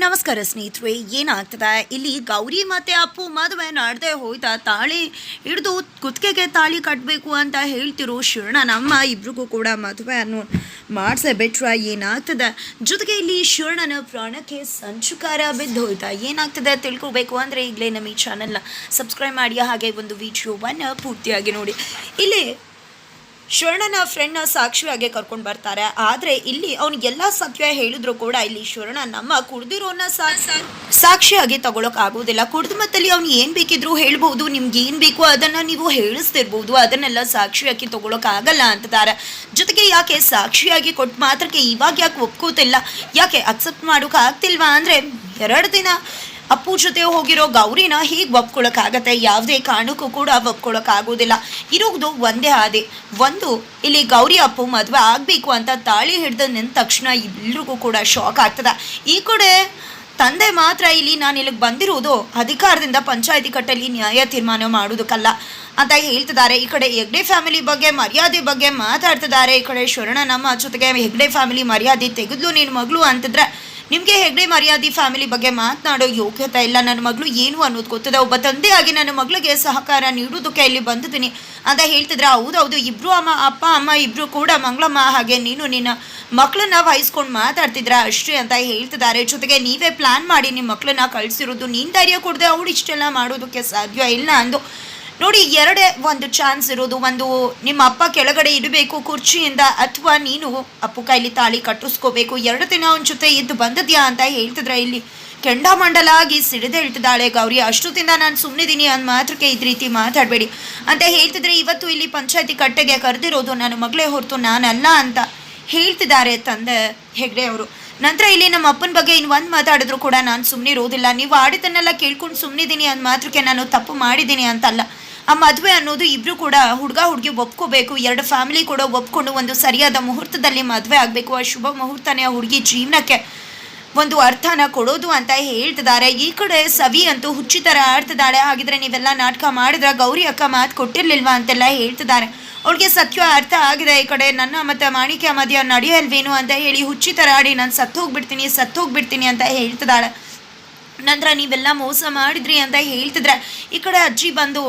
ನಮಸ್ಕಾರ ಸ್ನೇಹಿತರೆ, ಏನಾಗ್ತದೆ? ಇಲ್ಲಿ ಗೌರಿ ಮತ್ತೆ ಅಪ್ಪು ಮದುವೆ ನಡೆದೇ ಹೋಯ್ತಾ, ತಾಳಿ ಹಿಡಿದು ಕುತ್ತಿಗೆಗೆ ತಾಳಿ ಕಟ್ಟಬೇಕು ಅಂತ ಹೇಳ್ತಿರೋ ಶಿವಣ್ಣ ನಮ್ಮ ಇಬ್ರಿಗೂ ಕೂಡ ಮದುವೆ ಅನ್ನೋ ಮಾಡಿಸೇ ಬಿಟ್ರೆ ಏನಾಗ್ತದೆ? ಜೊತೆಗೆ ಇಲ್ಲಿ ಶಿವಣ್ಣನ ಪ್ರಾಣಕ್ಕೆ ಸಂಚುಕಾರ ಬಿದ್ದು ಹೋಯ್ತಾ ಏನಾಗ್ತದೆ ತಿಳ್ಕೊಬೇಕು ಅಂದರೆ ಈಗಲೇ ನಮ್ಮ ಈ ಚಾನಲ್ನ ಸಬ್ಸ್ಕ್ರೈಬ್ ಮಾಡಿ, ಹಾಗೆ ಒಂದು ವಿಡಿಯೋವನ್ನು ಪೂರ್ತಿಯಾಗಿ ನೋಡಿ. ಇಲ್ಲಿ ಶಿವಣ್ಣನ ಫ್ರೆಂಡ್ನ ಸಾಕ್ಷಿಯಾಗಿ ಕರ್ಕೊಂಡು ಬರ್ತಾರೆ. ಆದರೆ ಇಲ್ಲಿ ಅವನು ಎಲ್ಲ ಸತ್ಯ ಹೇಳಿದ್ರು ಕೂಡ ಇಲ್ಲಿ ಶರಣ ನಮ್ಮ ಕುಡ್ದಿರೋನ ಸಾಕ್ಷಿಯಾಗಿ ತಗೊಳಕ್ ಆಗೋದಿಲ್ಲ ಕುಡ್ದ ಮತ್ತಲ್ಲಿ ಅವ್ನು ಏನು ಬೇಕಿದ್ರು ಹೇಳ್ಬೋದು, ನಿಮ್ಗೆ ಏನು ಬೇಕು ಅದನ್ನ ನೀವು ಹೇಳಿಸ್ತಿರ್ಬೋದು, ಅದನ್ನೆಲ್ಲ ಸಾಕ್ಷಿಯಾಗಿ ತಗೊಳಕ್ ಆಗಲ್ಲ ಅಂತಿದ್ದಾರೆ. ಜೊತೆಗೆ ಯಾಕೆ ಸಾಕ್ಷಿಯಾಗಿ ಕೊಟ್ಟು ಮಾತ್ರಕ್ಕೆ ಇವಾಗ ಯಾಕೆ ಒಪ್ಕೋತಿಲ್ಲ? ಯಾಕೆ ಅಕ್ಸೆಪ್ಟ್ ಮಾಡೋಕೆ ಆಗ್ತಿಲ್ವಾ? ಅಂದರೆ ಎರಡು ದಿನ ಅಪ್ಪು ಜೊತೆ ಹೋಗಿರೋ ಗೌರಿನ ಹೀಗೆ ಒಪ್ಕೊಳ್ಳೋಕ್ಕಾಗತ್ತೆ ಯಾವುದೇ ಕಾರಣಕ್ಕೂ ಕೂಡ ಒಪ್ಕೊಳ್ಳೋಕ್ಕಾಗೋದಿಲ್ಲ ಇರೋದು ಒಂದೇ ಹಾದಿ. ಒಂದು, ಇಲ್ಲಿ ಗೌರಿ ಅಪ್ಪು ಮದುವೆ ಆಗಬೇಕು ಅಂತ ತಾಳಿ ಹಿಡ್ದು ನಿಂತ ತಕ್ಷಣ ಎಲ್ರಿಗೂ ಕೂಡ ಶಾಕ್ ಆಗ್ತದೆ. ಈ ಕಡೆ ತಂದೆ ಮಾತ್ರ ಇಲ್ಲಿ ನಾನು ಇಲ್ಲಿಗೆ ಬಂದಿರುವುದು ಅಧಿಕಾರದಿಂದ ಪಂಚಾಯತಿ ಕಟ್ಟಲ್ಲಿ ನ್ಯಾಯ ತೀರ್ಮಾನ ಮಾಡೋದಕ್ಕಲ್ಲ ಅಂತ ಹೇಳ್ತಿದ್ದಾರೆ. ಈ ಕಡೆ ಹೆಗ್ಡೆ ಫ್ಯಾಮಿಲಿ ಬಗ್ಗೆ, ಮರ್ಯಾದೆ ಬಗ್ಗೆ ಮಾತಾಡ್ತಿದ್ದಾರೆ. ಈ ಕಡೆ ಶರಣ ನಮ್ಮ ಜೊತೆಗೆ ಹೆಗ್ಡೆ ಫ್ಯಾಮಿಲಿ ಮರ್ಯಾದೆ ತೆಗೆದ್ಲು ನಿನ್ನ ಮಗಳು ಅಂತಿದ್ರೆ ನಿಮಗೆ ಹೆಗ್ಡೆ ಮರ್ಯಾದೆ ಫ್ಯಾಮಿಲಿ ಬಗ್ಗೆ ಮಾತನಾಡೋ ಯೋಗ್ಯತೆ ಇಲ್ಲ. ನನ್ನ ಮಗಳು ಏನು ಅನ್ನೋದು ಗೊತ್ತದೆ? ಒಬ್ಬ ತಂದೆಯಾಗಿ ನನ್ನ ಮಗಳಿಗೆ ಸಹಕಾರ ನೀಡೋದಕ್ಕೆ ಇಲ್ಲಿ ಬಂದಿದ್ದೀನಿ. ಅಂತ ಹೇಳ್ತಿದ್ರೆ, ಹೌದೌದು. ಇಬ್ರು ಅಮ್ಮ, ಅಪ್ಪ, ಅಮ್ಮ, ಇಬ್ರು ಕೂಡ ಮಂಗಳಮ್ಮ ಹಾಗೆ ನೀನು ನಿನ್ನ ಮಕ್ಕಳನ್ನ ವಹಿಸ್ಕೊಂಡು ಮಾತಾಡ್ತಿದ್ರ ಅಷ್ಟೇ ಅಂತ ಹೇಳ್ತಿದ್ದಾರೆ. ಜೊತೆಗೆ ನೀವೇ ಪ್ಲಾನ್ ಮಾಡಿ ನಿಮ್ಮ ಮಕ್ಕಳನ್ನ ಕಳಿಸಿರೋದು. ನೀನು ಧೈರ್ಯ ಕೊಡದೆ ಅವಳು ಇಷ್ಟೆಲ್ಲ ಮಾಡೋದಕ್ಕೆ ಸಾಧ್ಯ ಇಲ್ಲ ಅಂದು ನೋಡಿ, ಎರಡೇ ಒಂದು ಚಾನ್ಸ್ ಇರೋದು ಒಂದು ನಿಮ್ಮ ಅಪ್ಪ ಕೆಳಗಡೆ ಇಡಬೇಕು ಕುರ್ಚಿಯಿಂದ ಅಥವಾ ನೀನು ಅಪ್ಪು ಕೈಲಿ ತಾಳಿ ಕಟ್ಟಿಸ್ಕೋಬೇಕು. ಎರಡು ದಿನ ಅವನ ಜೊತೆ ಇದ್ದು ಬಂದದ್ಯಾ ಅಂತ ಹೇಳ್ತಿದ್ರೆ ಇಲ್ಲಿ. ಕೆಂಡಾಮಂಡಲಾಗಿ ಸಿಡಿದು ಹೇಳ್ತಿದ್ದಾಳೆ ಗೌರಿ. ಅಷ್ಟೊತ್ತಿಂದ ನಾನು ಸುಮ್ಮನಿದ್ದೀನಿ ಅಂದ ಮಾತ್ರಕ್ಕೆ ಇದ್ ರೀತಿ ಮಾತಾಡಬೇಡಿ ಅಂತ ಹೇಳ್ತಿದ್ರೆ ಇವತ್ತು ಇಲ್ಲಿ ಪಂಚಾಯತಿ ಕಟ್ಟೆಗೆ ಕರೆದಿರೋದು ನನ್ನ ಮಗಳೇ ಹೊರತು ನಾನಲ್ಲ ಅಂತ ಹೇಳ್ತಿದ್ದಾರೆ ತಂದೆ ಹೆಗ್ಡೆ ಅವರು. ನಂತರ ಇಲ್ಲಿ ನಮ್ಮ ಅಪ್ಪನ ಬಗ್ಗೆ ಇನ್ನು ಒಂದು ಮಾತಾಡಿದ್ರು ಕೂಡ ನಾನು ಸುಮ್ಮನೆ ಇರೋದಿಲ್ಲ ನೀವು ಆಡಿದ್ದನ್ನೆಲ್ಲ ಕೇಳ್ಕೊಂಡು ಸುಮ್ಮನಿದ್ದೀನಿ ಅಂದ ಮಾತ್ರಕ್ಕೆ ನಾನು ತಪ್ಪು ಮಾಡಿದ್ದೀನಿ ಅಂತಲ್ಲ. ಆ ಮದುವೆ ಅನ್ನೋದು ಇಬ್ರು ಕೂಡ ಹುಡುಗ ಹುಡುಗಿ ಒಪ್ಕೋಬೇಕು, ಎರಡು ಫ್ಯಾಮಿಲಿ ಕೂಡ ಒಪ್ಕೊಂಡು ಒಂದು ಸರಿಯಾದ ಮುಹೂರ್ತದಲ್ಲಿ ಮದುವೆ ಆಗಬೇಕು, ಆ ಶುಭ ಮುಹೂರ್ತನೇ ಆ ಹುಡುಗಿ ಜೀವನಕ್ಕೆ ಒಂದು ಅರ್ಥನ ಕೊಡೋದು ಅಂತ ಹೇಳ್ತಿದ್ದಾರೆ. ಈ ಕಡೆ ಸವಿ ಅಂತೂ ಹುಚ್ಚಿ ಥರ ಆಡ್ತಿದ್ದಾಳೆ ಹಾಗಿದ್ರೆ ನೀವೆಲ್ಲ ನಾಟಕ ಮಾಡಿದ್ರೆ ಗೌರಿ ಅಕ್ಕ ಮಾತು ಕೊಟ್ಟಿರ್ಲಿಲ್ವಾ ಅಂತೆಲ್ಲ ಹೇಳ್ತಿದ್ದಾರೆ. ಅವಳಿಗೆ ಸತ್ಯ ಅರ್ಥ ಆಗಿದೆ. ಈ ಕಡೆ ನನ್ನ ಮತ್ತು ಮಾಣಿಕ್ಯ ಮಧ್ಯ ನಡೆಯಲ್ವೇನು ಅಂತ ಹೇಳಿ ಹುಚ್ಚಿ ಥರ ಆಡಿ ನಾನು ಸತ್ತು ಹೋಗ್ಬಿಡ್ತೀನಿ ಸತ್ತು ಹೋಗ್ಬಿಡ್ತೀನಿ ಅಂತ ಹೇಳ್ತಿದ್ದಾಳೆ. ನಂತರ ನೀವೆಲ್ಲ ಮೋಸ ಮಾಡಿದ್ರಿ ಅಂತ ಹೇಳ್ತಿದ್ರೆ ಈ ಕಡೆ ಅಜ್ಜಿ ಬಂದು,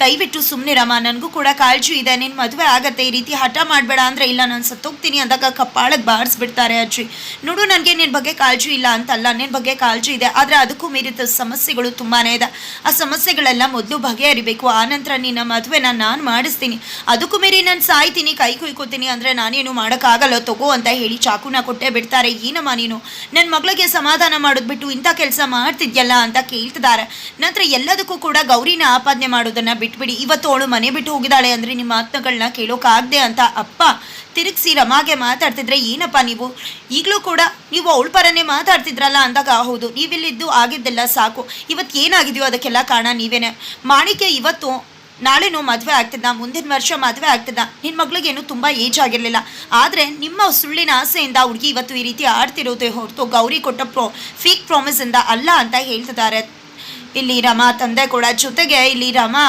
ದಯವಿಟ್ಟು ಸುಮ್ಮನಿರಮ್ಮ ನನಗೂ ಕೂಡ ಕಾಳಜಿ ಇದೆ ನಿನ್ನ ಮದುವೆ ಆಗತ್ತೆ, ಈ ರೀತಿ ಹಠ ಮಾಡಬೇಡ ಅಂದರೆ ಇಲ್ಲ, ನಾನು ಸತ್ತೋಗ್ತೀನಿ ಅಂದಾಗ ಕಪ್ಪಾಳಕ್ಕೆ ಬಾರಿಸ್ಬಿಡ್ತಾರೆ ಅಜ್ಜಿ. ನೋಡು, ನನಗೆ ನಿನ್ನ ಬಗ್ಗೆ ಕಾಳಜಿ ಇಲ್ಲ ಅಂತಲ್ಲ ನಿನ್ನ ಬಗ್ಗೆ ಕಾಳಜಿ ಇದೆ, ಆದರೆ ಅದಕ್ಕೂ ಮೀರಿದ ಸಮಸ್ಯೆಗಳು ತುಂಬಾ ಇದೆ. ಆ ಸಮಸ್ಯೆಗಳೆಲ್ಲ ಮೊದಲು ಬಗೆಹರಿಬೇಕು ನಂತರ ನಿನ್ನ ಮದುವೆನ ನಾನು ಮಾಡಿಸ್ತೀನಿ. ಅದಕ್ಕೂ ಮೀರಿ ನಾನು ಸಾಯ್ತೀನಿ, ಕೈ ಕುಯ್ಕೋತೀನಿ ಅಂದರೆ ನಾನೇನು ಮಾಡೋಕ್ಕಾಗಲ್ಲ, ತಗೋ ಅಂತ ಹೇಳಿ ಚಾಕುನ ಕೊಟ್ಟೆ ಬಿಡ್ತಾರೆ, ಏನಮ್ಮ ನೀನು? ನನ್ನ ಮಗಳಿಗೆ ಸಮಾಧಾನ ಮಾಡೋದು ಬಿಟ್ಟು ಇಂಥ ಕೆಲಸ ಮಾಡ್ತಿದ್ಯಲ್ಲ ಅಂತ ಕೇಳ್ತಿದ್ದಾರೆ. ನಂತರ ಎಲ್ಲದಕ್ಕೂ ಕೂಡ ಗೌರಿನ ಆಪಾದನೆ ಮಾಡೋದನ್ನ ಬಿಟ್ಬಿಡಿ. ಇವತ್ತು ಅವಳು ಮನೆ ಬಿಟ್ಟು ಹೋಗಿದ್ದಾಳೆ ಅಂದರೆ ನಿಮ್ಮ ಮಾತುಗಳನ್ನ ಕೇಳೋಕ್ಕಾಗದೆ ಅಂತ ಅಪ್ಪ ತಿರುಗಿಸಿ ರಮಾಗೆ ಮಾತಾಡ್ತಿದ್ರೆ, ಏನಪ್ಪ ನೀವು? ಈಗಲೂ ಕೂಡ ನೀವು ಅವಳ ಪರನೇ ಮಾತಾಡ್ತಿದ್ರಲ್ಲ ಅಂದಾಗ, ಹೌದು, ನೀವಿಲ್ಲಿದ್ದು ಆಗಿದ್ದೆಲ್ಲ ಸಾಕು. ಇವತ್ತು ಏನಾಗಿದೆಯೋ ಅದಕ್ಕೆಲ್ಲ ಕಾರಣ ನೀವೇನೆ. ಮಾಣಿಕೆ ಇವತ್ತು ನಾಳೆನೂ ಮದುವೆ ಆಗ್ತಿದ್ದ ಮುಂದಿನ ವರ್ಷ ಮದುವೆ ಆಗ್ತಿದ್ದ ನಿನ್ನ ಮಗಳಿಗೇನು ತುಂಬ ಏಜ್ ಆಗಿರಲಿಲ್ಲ. ಆದರೆ ನಿಮ್ಮ ಸುಳ್ಳಿನ ಆಸೆಯಿಂದ ಹುಡುಗಿ ಇವತ್ತು ಈ ರೀತಿ ಆಡ್ತಿರೋದೇ ಹೊರತು ಗೌರಿ ಕೊಟ್ಟ ಪ್ರೊ ಪ್ರಾಮಿಸ್ ಇಂದ ಅಲ್ಲ ಅಂತ ಹೇಳ್ತಿದ್ದಾರೆ ಇಲ್ಲಿ ರಮಾ ತಂದೆ ಕೂಡ ಜೊತೆಗೆ, ಇಲ್ಲಿ ರಮಾ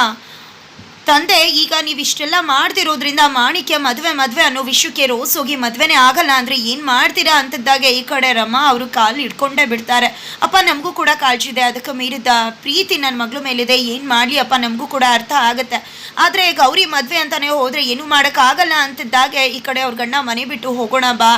ತಂದೆ, ಈಗ ನೀವಿಷ್ಟೆಲ್ಲ ಮಾಡ್ತಿರೋದ್ರಿಂದ ಮಾಣಿಕ್ಯ ಮದುವೆ ಮದುವೆ ಅನ್ನೋ ವಿಷಯಕ್ಕೆ ರೋಸ್ ಹೋಗಿ ಮದುವೆನೇ ಆಗಲ್ಲ ಅಂದರೆ ಏನು ಮಾಡ್ತೀರಾ ಅಂತಿದ್ದಾಗ ಈ ಕಡೆ ರಮ ಅವರು ಕಾಲು ಹಿಡ್ಕೊಂಡೇ ಬಿಡ್ತಾರೆ. ಅಪ್ಪ, ನಮಗೂ ಕೂಡ ಕಾಳಜಿ ಇದೆ ಅದಕ್ಕೆ ಮೀರಿದ ಪ್ರೀತಿ ನನ್ನ ಮಗಳ ಮೇಲಿದೆ. ಏನು ಮಾಡಲಿ ಅಪ್ಪ, ನಮಗೂ ಕೂಡ ಅರ್ಥ ಆಗುತ್ತೆ. ಆದರೆ ಗೌರಿ ಮದುವೆ ಅಂತಾನೆ ಹೋದರೆ ಏನು ಮಾಡೋಕ್ಕಾಗಲ್ಲ ಅಂತಿದ್ದಾಗೆ ಈ ಕಡೆ ಅವ್ರ ಗಂಡ ಮನೆ ಬಿಟ್ಟು ಹೋಗೋಣ ಬಾ.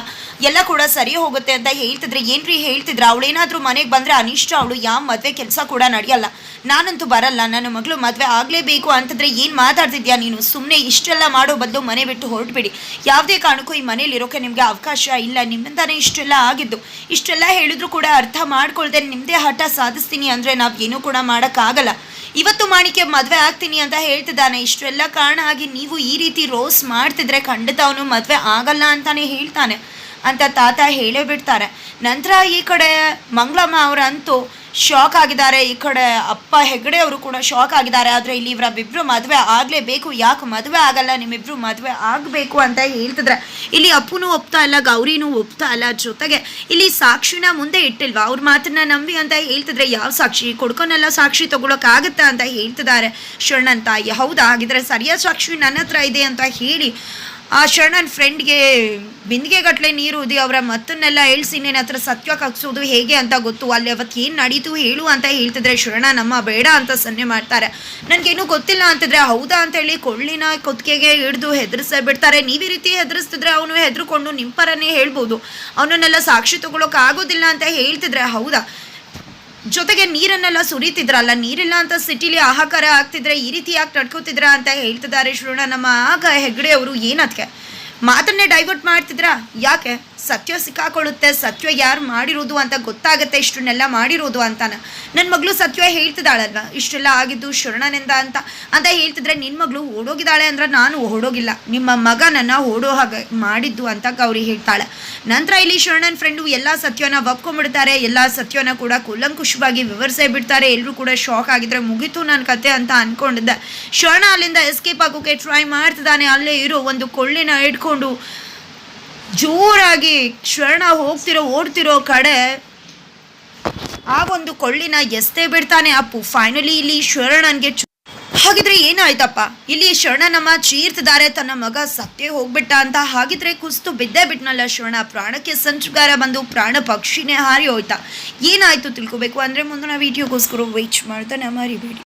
ಎಲ್ಲ ಕೂಡ ಸರಿ ಹೋಗುತ್ತೆ ಅಂತ ಹೇಳ್ತಿದ್ರೆ, ಏನ್ರಿ ಹೇಳ್ತಿದ್ರ? ಅವಳೇನಾದರೂ ಮನೆಗೆ ಬಂದರೆ ಅನಿಷ್ಟ ಅವಳು ಯಾವ ಮದುವೆ ಕೆಲಸ ಕೂಡ ನಡೆಯಲ್ಲ. ನಾನಂತೂ ಬರಲ್ಲ, ನನ್ನ ಮಗಳು ಮದುವೆ ಆಗಲೇಬೇಕು ಅಂತಂದ್ರೆ ಏನು ಮಾತಾಡ್ತಿದ್ಯಾ ನೀನು? ಸುಮ್ಮನೆ ಇಷ್ಟೆಲ್ಲ ಮಾಡೋ ಬದಲು ಮನೆ ಬಿಟ್ಟು ಹೊರಟ್ಬಿಡಿ. ಯಾವುದೇ ಕಾರಣಕ್ಕೂ ಈ ಮನೇಲಿ ಇರೋಕೆ ನಿಮಗೆ ಅವಕಾಶ ಇಲ್ಲ. ನಿಮ್ಮಿಂದಾನೇ ಇಷ್ಟೆಲ್ಲ ಆಗಿದ್ದು. ಇಷ್ಟೆಲ್ಲ ಹೇಳಿದ್ರು ಕೂಡ ಅರ್ಥ ಮಾಡ್ಕೊಳ್ದೆ ನಿಮ್ಮದೇ ಹಠ ಸಾಧಿಸ್ತೀನಿ ಅಂದರೆ ನಾವು ಏನೂ ಕೂಡ ಮಾಡೋಕ್ಕಾಗಲ್ಲ. ಇವತ್ತು ಮಾಣಿಕೆ ಮದುವೆ ಆಗ್ತೀನಿ ಅಂತ ಹೇಳ್ತಿದ್ದಾನೆ. ಇಷ್ಟೆಲ್ಲ ಕಾರಣ ಆಗಿ ನೀವು ಈ ರೀತಿ ರೋಸ್ ಮಾಡ್ತಿದ್ರೆ ಖಂಡಿತ ಅವನು ಮದುವೆ ಆಗಲ್ಲ ಅಂತಾನೆ ಹೇಳ್ತಾನೆ. ಅಂತ ತಾತ ಹೇಳೇ ಬಿಡ್ತಾರೆ. ನಂತರ ಈ ಕಡೆ ಮಂಗಳಮ್ಮ ಅವರಂತೂ ಶಾಕ್ ಆಗಿದ್ದಾರೆ. ಈ ಕಡೆ ಅಪ್ಪ ಹೆಗಡೆ ಅವರು ಕೂಡ ಶಾಕ್ ಆಗಿದ್ದಾರೆ. ಆದರೆ ಇಲ್ಲಿ ಇವರಬ್ಬಿಬ್ರು ಮದುವೆ ಆಗಲೇಬೇಕು. ಯಾಕೆ ಮದುವೆ ಆಗಲ್ಲ? ನಿಮ್ಮಿಬ್ರು ಮದುವೆ ಆಗಬೇಕು ಅಂತ ಹೇಳ್ತಿದ್ರೆ. ಇಲ್ಲಿ ಅಪ್ಪನೂ ಒಪ್ತಾ ಇಲ್ಲ, ಗೌರಿನೂ ಒಪ್ತಾ ಇಲ್ಲ. ಜೊತೆಗೆ ಇಲ್ಲಿ ಸಾಕ್ಷಿನ ಮುಂದೆ ಇಟ್ಟಿಲ್ವಾ? ಅವ್ರ ಮಾತನ್ನ ನಂಬಿ ಅಂತ ಹೇಳ್ತಿದ್ರೆ ಯಾವ ಸಾಕ್ಷಿ? ಕೊಡ್ಕೊನೆಲ್ಲ ಸಾಕ್ಷಿ ತಗೊಳಕ್ಕಾಗತ್ತಾ ಅಂತ ಹೇಳ್ತಿದ್ದಾರೆ. ಶರಣ್ ಹೌದಾ? ಹಾಗಿದ್ರೆ ಸರಿಯಾದ ಸಾಕ್ಷಿ ನನ್ನ ಹತ್ರ ಇದೆ ಅಂತ ಹೇಳಿ ಆ ಶರಣನ್ ಫ್ರೆಂಡ್ಗೆ ಬಿಂದಿಗೆ ಗಟ್ಟಲೆ ನೀರು ಉದಿ, ಅವರ ಮತ್ತನ್ನೆಲ್ಲ ಹೇಳ್ಸಿ ನಿನ್ನ ಹತ್ರ ಸತ್ಯ ಕಗ್ಸೋದು ಹೇಗೆ ಅಂತ ಗೊತ್ತು, ಅಲ್ಲಿ ಅವತ್ತು ಏನು ನಡೀತು ಹೇಳು ಅಂತ ಹೇಳ್ತಿದ್ರೆ ಶರಣ ನಮ್ಮ ಬೇಡ ಅಂತ ಸನ್ನೆ ಮಾಡ್ತಾರೆ. ನನಗೇನು ಗೊತ್ತಿಲ್ಲ ಅಂತಿದ್ರೆ, ಹೌದಾ? ಅಂತ ಹೇಳಿ ಕೊಳ್ಳಿನ ಕೊತ್ತಿಗೆಗೆ ಹಿಡಿದು ಹೆದರ್ಸ ಬಿಡ್ತಾರೆ. ನೀವು ಈ ರೀತಿ ಹೆದರ್ಸ್ತಿದ್ರೆ ಅವನು ಹೆದರ್ಕೊಂಡು ಪರನೇ ಹೇಳ್ಬೋದು. ಅವನನ್ನೆಲ್ಲ ಸಾಕ್ಷಿ ತಗೊಳಕ್ಕಾಗೋದಿಲ್ಲ ಅಂತ ಹೇಳ್ತಿದ್ರೆ, ಹೌದಾ? ಜೊತೆಗೆ ನೀರನ್ನೆಲ್ಲ ಸುರಿತಿದ್ರಲ್ಲ, ನೀರಿಲ್ಲ ಅಂತ ಸಿಟಿಲಿ ಆಹಾಕಾರ ಆಗ್ತಿದ್ರೆ, ಈ ರೀತಿ ಯಾಕೆ ನಡ್ಕೋತಿದ್ರ ಅಂತ ಹೇಳ್ತಿದ್ದಾರೆ ಶೃಣ ನಮ್ಮ ಆಗ ಹೆಗ್ಡೆ ಅವರು ಏನದಕ್ಕೆ ಮಾತನ್ನೇ ಡೈವರ್ಟ್ ಮಾಡ್ತಿದ್ರಾ? ಯಾಕೆ? ಸತ್ಯ ಸಿಕ್ಕಾಕೊಳ್ಳುತ್ತೆ, ಸತ್ಯ ಯಾರು ಮಾಡಿರೋದು ಅಂತ ಗೊತ್ತಾಗುತ್ತೆ, ಇಷ್ಟನ್ನೆಲ್ಲ ಮಾಡಿರೋದು ಅಂತಾನೆ. ನನ್ನ ಮಗಳು ಸತ್ಯ ಹೇಳ್ತಿದ್ದಾಳಲ್ವ? ಇಷ್ಟೆಲ್ಲ ಆಗಿದ್ದು ಶರಣನಿಂದ ಅಂತ. ಅಂತ ಹೇಳ್ತಿದ್ರೆ ನಿನ್ನ ಮಗಳು ಓಡೋಗಿದ್ದಾಳೆ ಅಂದ್ರೆ ನಾನು ಓಡೋಗಿಲ್ಲ. ನಿಮ್ಮ ಮಗ ನನ್ನ ಓಡೋ ಹಾಗೆ ಮಾಡಿದ್ದು ಅಂತ ಗೌರಿ ಹೇಳ್ತಾಳೆ. ನಂತರ ಇಲ್ಲಿ ಶರಣನ್ ಫ್ರೆಂಡು ಎಲ್ಲ ಸತ್ಯನ ಒಪ್ಕೊಂಡ್ಬಿಡ್ತಾರೆ. ಎಲ್ಲ ಸತ್ಯನ ಕೂಡ ಕುಲಂಕುಷವಾಗಿ ವಿವರಿಸೇ ಬಿಡ್ತಾರೆ. ಎಲ್ಲರೂ ಕೂಡ ಶಾಕ್ ಆಗಿದ್ರೆ ಮುಗೀತು ನನ್ನ ಕತೆ ಅಂತ ಅನ್ಕೊಂಡಿದ್ದೆ. ಶರಣ ಅಲ್ಲಿಂದ ಎಸ್ಕೇಪ್ ಆಗೋಕೆ ಟ್ರೈ ಮಾಡ್ತಿದ್ದಾನೆ. ಅಲ್ಲೇ ಇರೋ ಒಂದು ಕೊಳ್ಳಿನ ಇಟ್ಕೊಂಡು ಜೋರಾಗಿ ಶರಣ ಹೋಗ್ತಿರೋ, ಓಡ್ತಿರೋ ಕಡೆ ಆ ಒಂದು ಕೊಳ್ಳಿನ ಎಸ್ತೇ ಬಿಡ್ತಾನೆ ಅಪ್ಪು ಫೈನಲಿ ಇಲ್ಲಿ ಶರಣನ್ಗೆ ಹಾಗಿದ್ರೆ ಏನಾಯ್ತಪ್ಪ? ಇಲ್ಲಿ ಶರಣನಮ್ಮ ಚೀರ್ತಿದ್ದಾರೆ, ತನ್ನ ಮಗ ಸತ್ತೇ ಹೋಗ್ಬಿಟ್ಟ ಅಂತ. ಹಾಗಿದ್ರೆ ಕುಸ್ತು ಬಿದ್ದೇ ಬಿಟ್ನಲ್ಲ ಶರಣ. ಪ್ರಾಣಕ್ಕೆ ಸಂಚುಗಾರ ಬಂದು ಪ್ರಾಣ ಪಕ್ಷಿನೇ ಹಾರಿ ಹೋಯ್ತಾ. ಏನಾಯ್ತು ತಿಳ್ಕೊಬೇಕು? ಅಂದ್ರೆ ಮುಂದಿನ ವಿಡಿಯೋಗೋಸ್ಕರ ವೇಟ್ ಮಾಡ್ತಾನೆ ಮರಿಬೇಡಿ